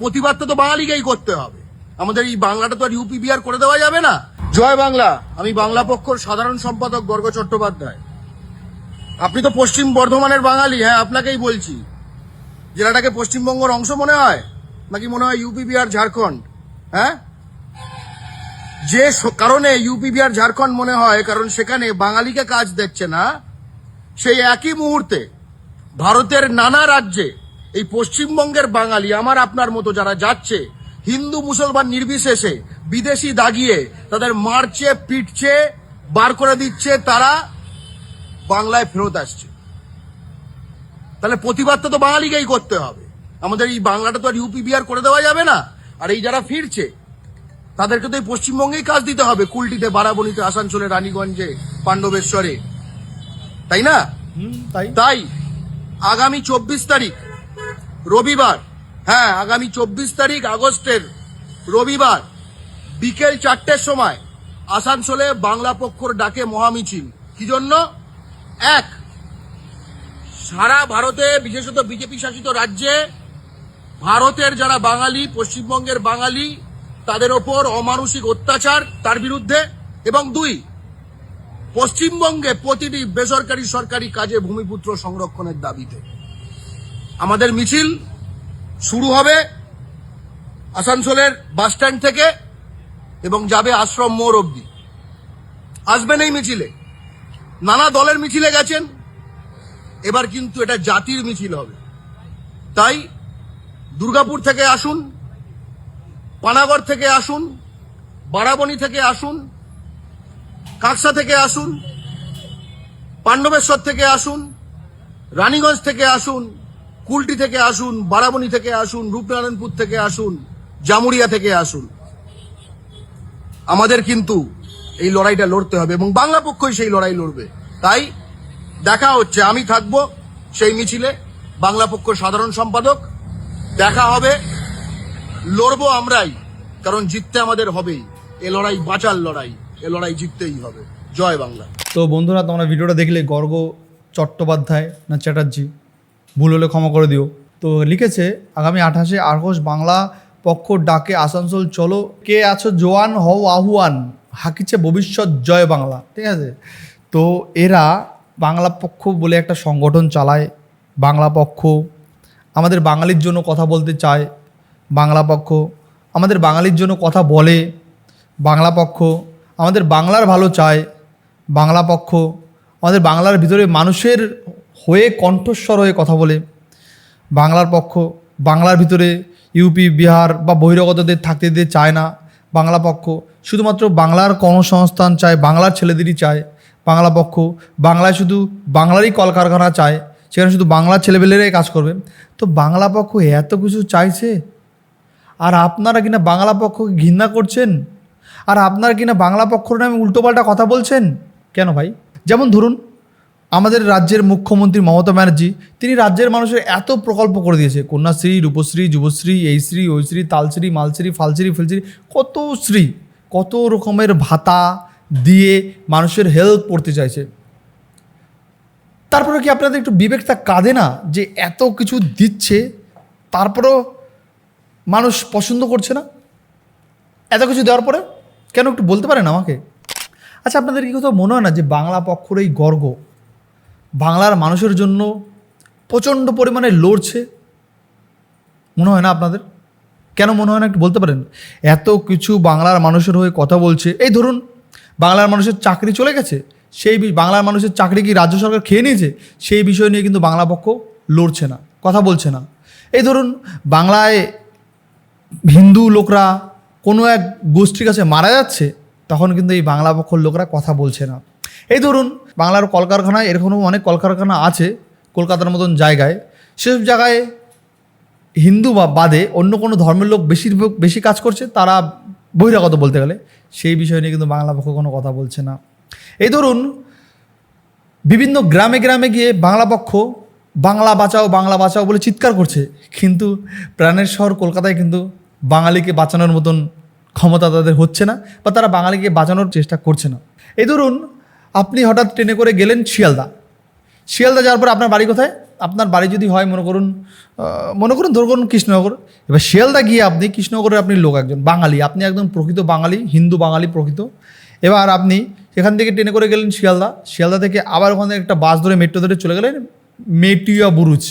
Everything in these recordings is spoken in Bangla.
প্রতিবাদটা তো বাঙালিকেই করতে হবে। আমাদের এই বাংলাটা তো আর ইউপি বিহার করে দেওয়া যাবে না। জয় বাংলা। আমি বাংলা পক্ষর সাধারণ সম্পাদক গর্গ চট্টোপাধ্যায়। আপনি তো পশ্চিম বর্ধমানের বাঙালি হ্যাঁ আপনাকেই বলছি। জেলাটাকে পশ্চিমবঙ্গের অংশ মনে হয়? নাকি মনে হয় ইউপি বিহার ঝাড়খণ্ড? হ্যাঁ? যে কারণে ইউপি বিহার ঝাড়খণ্ড মনে হয়, কারণ সেখানে বাঙালিকে কাজ দিচ্ছে না, সেই একই মুহূর্তে ভারতের নানা রাজ্যে এই পশ্চিমবঙ্গের বাঙালি আমার আপনার মতো যারা যাচ্ছে হিন্দু মুসলমান নির্বিশেষে বিদেশি দাগিয়ে তাদের মারছে পিটছে বার করে দিচ্ছে তারা বাংলায় ফেরত আসছে। তাহলে প্রতিবাদটা তো বাঙালিকেই করতে হবে। আমাদের এই বাংলাটা তো আর ইউপি বিহার করে দেওয়া যাবে না। আর এই যারা ফিরছে তাদেরকে তো এই পশ্চিমবঙ্গেই কাজ দিতে হবে। কুলটিতে বারাবণীতে আসানসোলে রানীগঞ্জে পাণ্ডবেশ্বরে। তাই না? তাই। তাই আগামী চব্বিশ তারিখ রবিবার হ্যাঁ আগামী চব্বিশ তারিখ আগস্টের রবিবার বিকেল চারটের সময় আসানসোলে বাংলা পক্ষর ডাকে মহামিছিল। কি জন্য? এক, সারা ভারতে, বিশেষত বিজেপি শাসিত রাজ্যে ভারতের যারা বাঙালি, পশ্চিমবঙ্গের বাঙালি, তাদের ওপর অমানসিক অত্যাচার তার বিরুদ্ধে। এবং দুই, পশ্চিমবঙ্গে প্রতিটি বেসরকারি সরকারি কাজে ভূমিপুত্র সংরক্ষণের দাবিতে। আমাদের মিছিল শুরু হবে আসানসোলের বাস স্ট্যান্ড থেকে এবং যাবে আশ্রম মোড় অবধি। আসবেন এই মিছিলে। নানা দলের মিছিলে গেছেন। এবার কিন্তু এটা জাতির মিছিল হবে। তাই দুর্গাপুর থেকে আসুন, পানাগড় থেকে আসুন, বারাবণী থেকে আসুন, কাকসা থেকে আসুন, পাণ্ডবেশ্বর থেকে আসুন, রানীগঞ্জ থেকে আসুন কুলটি থেকে আসুন, বারাবণী থেকে আসুন, রূপনারায়ণপুর থেকে আসুন জামুরিয়া থেকে আসুন। আমাদের কিন্তু এই লড়াইটা লড়তে হবে এবং বাংলা পক্ষই সেই লড়াই লড়বে। তাই দেখা হচ্ছে, আমি থাকব সেই মিছিলে। বাংলা পক্ষ সাধারণ সম্পাদক, দেখা হবে। লড়বো আমরাই, কারণ জিততে আমাদের হবেই। এ লড়াই বাঁচার লড়াই, এ লড়াই জিততেই হবে। জয় বাংলা। তো বন্ধুরা, তোমরা ভিডিওটা দেখলে গর্গ চট্টোপাধ্যায় না চ্যাটার্জি? ভুল হলে ক্ষমা করে দিও। তো লিখেছে, আগামী আঠাশে আগস্ট বাংলা পক্ষ ডাকে আসানসোল, চলো। কে আছো? জোয়ান হও আহুয়ান। হাকিছে ভবিষ্যৎ, জয় বাংলা। ঠিক আছে? তো এরা বাংলা পক্ষ বলে একটা সংগঠন চালায়, বাংলা পক্ষ। আমাদের বাঙালির জন্য কথা বলতে চায় বাংলা পক্ষ। আমাদের বাঙালির জন্য কথা বলে বাংলা পক্ষ। আমাদের বাংলার ভালো চায় বাংলা পক্ষ। আমাদের বাংলার ভিতরে মানুষের হয়ে কণ্ঠস্বর হয়ে কথা বলে। বাংলার পক্ষ, বাংলার ভিতরে ইউপি, বিহার বা বহিরাগতদের থাকতে দিতে চায় না। বাংলা পক্ষ শুধুমাত্র বাংলার কর্মসংস্থান চায়, বাংলার ছেলেদেরই চায়। বাংলা পক্ষ বাংলায় শুধু বাংলারই কলকারখানা চায়, সেখানে শুধু বাংলার ছেলেবেলেরাই কাজ করবে। তো বাংলা পক্ষ এত কিছু চাইছে? আর আপনারা কিনা বাংলা পক্ষকে ঘৃণা করছেন? আর আপনারা কিনা বাংলা পক্ষর নামে উল্টোপাল্টা কথা বলছেন? কেন ভাই? যেমন ধরুন আমাদের রাজ্যের মুখ্যমন্ত্রী মমতা ব্যানার্জি, তিনি রাজ্যের মানুষের এত প্রকল্প করে দিয়েছে। কন্যাশ্রী, রূপশ্রী, যুবশ্রী, এই শ্রী, ওই শ্রী তালশ্রী মালশ্রী ফালশ্রী ফেলশ্রী কত শ্রী, কত রকমের ভাতা দিয়ে মানুষের হেল্প করতে চাইছে। তারপরে কি আপনাদের একটু বিবেকটা কাঁদে না যে এত কিছু দিচ্ছে, তারপরেও মানুষ পছন্দ করছে না? এত কিছু দেওয়ার পরে কেন একটু বলতে পারেন আমাকে? আচ্ছা আপনাদের কি কোথাও মনে হয় না যে বাংলা পক্ষর এই গর্গ বাংলার মানুষের জন্য প্রচণ্ড পরিমাণে লড়ছে। মনে হয় না আপনাদের? কেন মনে হয় না একটু বলতে পারেন? এত কিছু বাংলার মানুষের হয়ে কথা বলছে। এই ধরুন, বাংলার মানুষের চাকরি চলে গেছে, সেই বাংলার মানুষের চাকরি কি রাজ্য সরকার খেয়ে নিয়েছে? সেই বিষয় নিয়ে কিন্তু বাংলা পক্ষ লড়ছে না, কথা বলছে না। এই ধরুন, বাংলায় হিন্দু লোকরা কোনো এক গোষ্ঠীর কাছে মারা যাচ্ছে, তখন কিন্তু এই বাংলা পক্ষর লোকরা কথা বলছে না। এই ধরুন, বাংলার কলকারখানায় এরকমও অনেক কলকারখানা আছে, কলকাতার মতন জায়গায়। সেসব জায়গায় হিন্দু বা বাদে অন্য কোনো ধর্মের লোক বেশিরভাগ বেশি কাজ করছে, তারা বহিরাগত বলতে গেলে। সেই বিষয় নিয়ে কিন্তু বাংলা পক্ষ কোনো কথা বলছে না। এই ধরুন, বিভিন্ন গ্রামে গ্রামে গিয়ে বাংলা পক্ষ বাংলা বাঁচাও বাংলা বাঁচাও বলে চিৎকার করছে। কিন্তু প্রাণের শহর কলকাতায় কিন্তু বাঙালিকে বাঁচানোর মতন ক্ষমতা তাদের হচ্ছে না, বা তারা বাঙালিকে বাঁচানোর চেষ্টা করছে না। এই ধরুন আপনি হঠাৎ ট্রেনে করে গেলেন শিয়ালদা। শিয়ালদা যাওয়ার পর আপনার বাড়ি কোথায়? আপনার বাড়ি যদি হয়, মনে করুন মনে করুন ধর করুন কৃষ্ণনগর। এবার শিয়ালদা গিয়ে আপনি, কৃষ্ণনগরের আপনি লোক একজন, বাঙালি। আপনি একদম প্রকৃত বাঙালি, হিন্দু বাঙালি প্রকৃত। এবার আপনি এখান থেকে ট্রেনে করে গেলেন শিয়ালদা। শিয়ালদা থেকে আবার ওখানে একটা বাস ধরে মেট্রো ধরে চলে গেলেন মেটিয়া বুরুজ।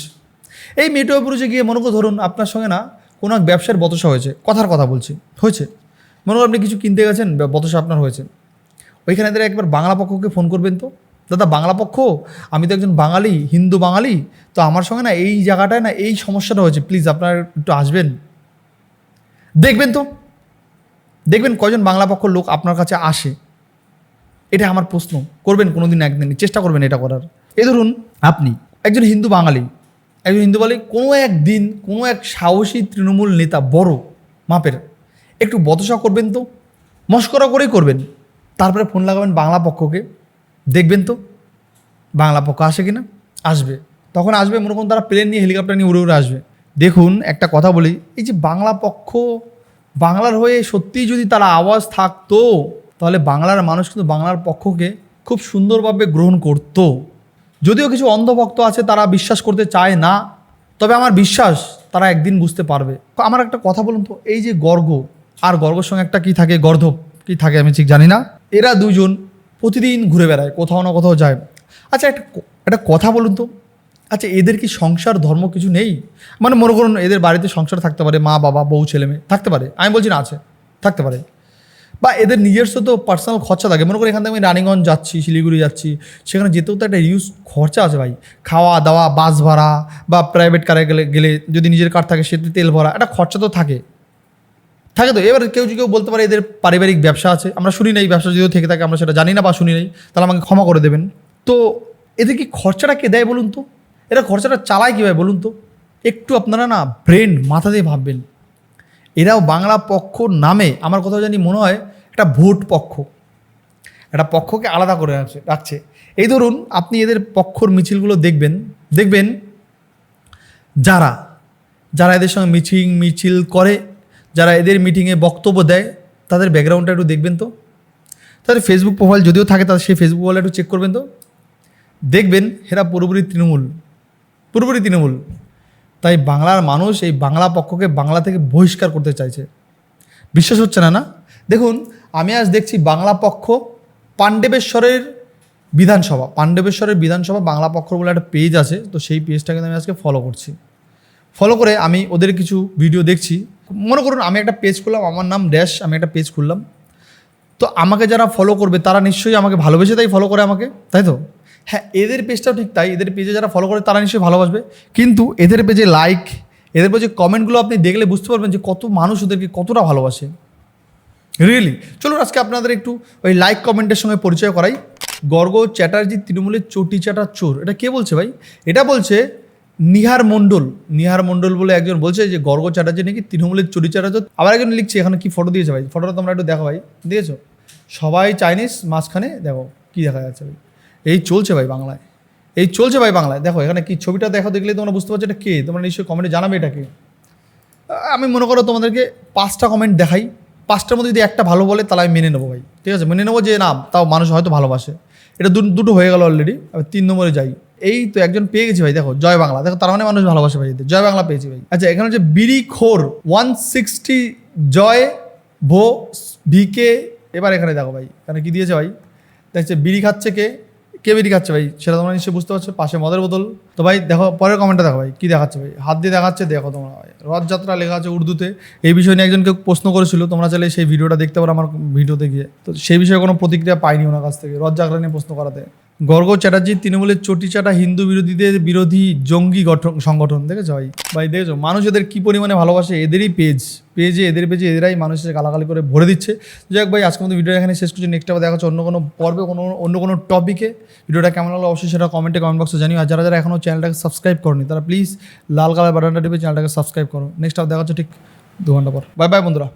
এই মেটিয়া বুরুজে গিয়ে মনে করুন, ধরুন আপনার সঙ্গে না কোনো এক ব্যবসার বতসা হয়েছে। কথার কথা বলছি। হয়েছে। মনে করুন আপনি কিছু কিনতে গেছেন বতসা আপনার হয়েছে। ওইখানে তারা একবার বাংলা পক্ষকে ফোন করবেন তো। দাদা, বাংলা পক্ষ? আমি তো একজন বাঙালি, হিন্দু বাঙালি, তো আমার সঙ্গে না এই জায়গাটায় না এই সমস্যাটা হয়েছে। প্লিজ আপনারা একটু আসবেন। দেখবেন তো। দেখবেন কয়জন বাংলা পক্ষ লোক আপনার কাছে আসে। এটা আমার প্রশ্ন। করবেন কোনো দিন একদিন। চেষ্টা করবেন এটা করার। এ ধরুন, আপনি একজন হিন্দু বাঙালি, একজন হিন্দু বাঙালি, কোনো একদিন, কোনো এক সাহসী তৃণমূল নেতা বড় মাপের, একটু বতসা করবেন তো। মস্করা করেই করবেন। তারপরে ফোন লাগাবেন বাংলা পক্ষকে। দেখবেন তো, বাংলা পক্ষ আসে কি না আসবে। তখন আসবে, মনে করুন তারা প্লেন নিয়ে হেলিকপ্টার নিয়ে উড়ে উড়ে আসবে। দেখুন, একটা কথা বলি, এই যে বাংলা পক্ষ, বাংলার হয়ে সত্যিই যদি তারা আওয়াজ থাকতো, তাহলে বাংলার মানুষ কিন্তু বাংলার পক্ষকে খুব সুন্দরভাবে গ্রহণ করতো। যদিও কিছু অন্ধভক্ত আছে, তারা বিশ্বাস করতে চায় না, তবে আমার বিশ্বাস তারা একদিন বুঝতে পারবে। আমার একটা কথা বলুন তো, এই যে গর্গ, আর গর্গর সঙ্গে একটা কি থাকে? গর্ধব কি থাকে আমি ঠিক জানি না। এরা দুজন প্রতিদিন ঘুরে বেড়ায়, কোথাও না কোথাও যায়। আচ্ছা একটা একটা কথা বলুন তো। আচ্ছা এদের কি সংসার, ধর্ম কিছু নেই? মানে মনে করুন, এদের বাড়িতে সংসার থাকতে পারে, মা, বাবা, বউ, ছেলে, মেয়ে, থাকতে পারে। আমি বলছি না, আছে, থাকতে পারে। বা এদের নিজস্ব তো পার্সোনাল খরচা থাকে। মনে করি এখান থেকে আমি রানিগঞ্জ যাচ্ছি, শিলিগুড়ি যাচ্ছি, সেখানে যেতেও তো একটা ইউজ খরচা আছে ভাই। খাওয়া, দাওয়া, বাস ভাড়া বা প্রাইভেট কারে গেলে গেলে যদি নিজের কার থাকে, সেতে তেল ভরা, একটা খরচা তো থাকে। থাকে তো। এবার কেউ কেউ বলতে পারে এদের পারিবারিক ব্যবসা আছে, আমরা শুনি না এই ব্যবসা যদিও থেকে থাকে, আমরা সেটা জানি না বা শুনি নাই, তাহলে আমাকে ক্ষমা করে দেবেন। তো এদের কি খরচাটা কে দেয় বলুন তো? এরা খরচাটা চালায় কীভাবে বলুন তো? একটু আপনারা না ব্রেন মাথা দিয়ে ভাববেন। এরাও বাংলা পক্ষ নামে, আমার কোথাও জানি মনে হয়, একটা ভোট পক্ষ। একটা পক্ষকে আলাদা করে রাখছে রাখছে। এই ধরুন, আপনি এদের পক্ষর মিছিলগুলো দেখবেন দেখবেন যারা যারা এদের সঙ্গে মিটিং মিছিল করে যারা এদের মিটিংয়ে বক্তব্য দেয়, তাদের ব্যাকগ্রাউন্ডটা একটু দেখবেন তো। তাদের ফেসবুক প্রোফাইল যদিও থাকে, তাদের সেই ফেসবুক প্রোফাইল একটু চেক করবেন তো। দেখবেন এরা পুরোপুরি তৃণমূল পুরোপুরি তৃণমূল। তাই বাংলার মানুষ এই বাংলা পক্ষকে বাংলা থেকে বহিষ্কার করতে চাইছে। বিশ্বাস হচ্ছে না না? দেখুন, আমি আজ দেখছি বাংলা পক্ষ পাণ্ডবেশ্বরের বিধানসভা পাণ্ডবেশ্বরের বিধানসভা বাংলা পক্ষ বলে একটা পেজ আছে, তো সেই পেজটাকে আমি আজকে ফলো করছি। ফলো করে আমি ওদের কিছু ভিডিও দেখছি। মনে করুন, আমি একটা পেজ খুললাম, আমার নাম ড্যাশ আমি একটা পেজ খুললাম। তো আমাকে যারা ফলো করবে, তারা নিশ্চয়ই আমাকে ভালোবেসে তাই ফলো করে আমাকে, তাই তো? হ্যাঁ এদের পেজটাও ঠিক তাই, এদের পেজে যারা ফলো করে, তারা নিশ্চয়ই ভালোবাসবে। কিন্তু এদের পেজে লাইক এদের পেজে কমেন্টগুলো আপনি দেখলে বুঝতে পারবেন যে কত মানুষ ওদেরকে কতটা ভালোবাসে। রিয়েলি চলুন, আজকে আপনাদের একটু ওই লাইক কমেন্টের সঙ্গে পরিচয় করাই। গর্গ চ্যাটার্জি তৃণমূলের চটি চাটার চোর, এটা কে বলছে ভাই? এটা বলছে নিহার মণ্ডল নিহার মণ্ডল বলে একজন বলছে যে, গর্গ চ্যাটার্জি নাকি তৃণমূলের চটি চাটার আবার একজন লিখছে, এখানে কি ফটো দিয়েছে ভাই? ফটোটা তোমরা একটু দেখো ভাই। দিয়েছ সবাই চাইনিজ মাঝখানে, দেখো কি দেখা যাচ্ছে ভাই। এই চলছে ভাই বাংলায়। এই চলছে ভাই বাংলায়। দেখো, এখানে কি ছবিটা দেখো দেখলে তোমরা বুঝতে পারছ এটা কে? তোমরা নিশ্চয়ই কমেন্টে জানাবে এটা কে আমি মনে করো তোমাদেরকে পাঁচটা কমেন্ট দেখাই। পাঁচটার মধ্যে যদি একটা ভালো বলে, তাহলে আমি মেনে নেব ভাই। ঠিক আছে? মেনে নেব যে, না, তাও মানুষ হয়তো ভালোবাসে। এটা দুটো হয়ে গেল অলরেডি আমি তিন নম্বরে যাই। এই তো একজন পেয়ে গেছি ভাই, দেখো, জয় বাংলা। দেখো, তার মানে মানুষ ভালোবাসে ভাই জয় বাংলা পেয়েছি ভাই। আচ্ছা এখানে হচ্ছে বিড়ি খোর ওয়ান সিক্সটি জয়, ভো, ভিকে, এবার এখানে দেখো ভাই, এখানে কি দিয়েছে ভাই? দেখছে বিড়ি খাচ্ছে কে? কে বিড়ি খাচ্ছে ভাই? সেটা তোমরা নিশ্চয়ই বুঝতে পারছ, পাশে মদের বোতল। তো ভাই, দেখো, পরের কমেন্টটা দেখো ভাই, কি দেখাচ্ছে ভাই? হাত দিয়ে দেখাচ্ছে, দেখো তোমরা ভাই। রথযাত্রা লেখা আছে উর্দুতে। এই বিষয় নিয়ে একজনকে প্রশ্ন করেছিল, তোমরা চাইলে সেই ভিডিওটা দেখতে পারো আমার ভিডিওতে গিয়ে। তো সেই বিষয়ে কোনো প্রতিক্রিয়া পাইনি ওনার কাছ থেকে, রথযাত্রা নিয়ে প্রশ্ন করাতে। গর্গ চ্যাটার্জি তৃণমূলের চটি চাটা হিন্দু বিরোধীদের বিরোধী জঙ্গি গঠন, সংগঠন, দেখেছ ভাই? ভাই, দেখেছ? মানুষ এদের কী পরিমাণে ভালোবাসে? এদেরই পেজ পেজে এদের পেজে এদেরাই মানুষের গালাগালি করে ভরে দিচ্ছে। যাই হোক ভাই আজকে মতো ভিডিও এখানে শেষ করছি। নেক্সট আবার দেখা হচ্ছে অন্য কোনো পর্বে, কোনো অন্য কোনো টপিকে ভিডিওটা কেমন লাগল অবশ্যই সেটা কমেন্টে কমেন্ট বক্সে জানিও। আর যারা যারা এখনও চ্যানেলটাকে সাবস্ক্রাইব করনি, তারা প্লিজ লাল কালার বাটনটা টিপে চ্যানেলটাকে সাবস্ক্রাইব করো। নেক্সট আবার দেখা হচ্ছে ঠিক দু ঘণ্টা পর। বাই বাই বন্ধুরা।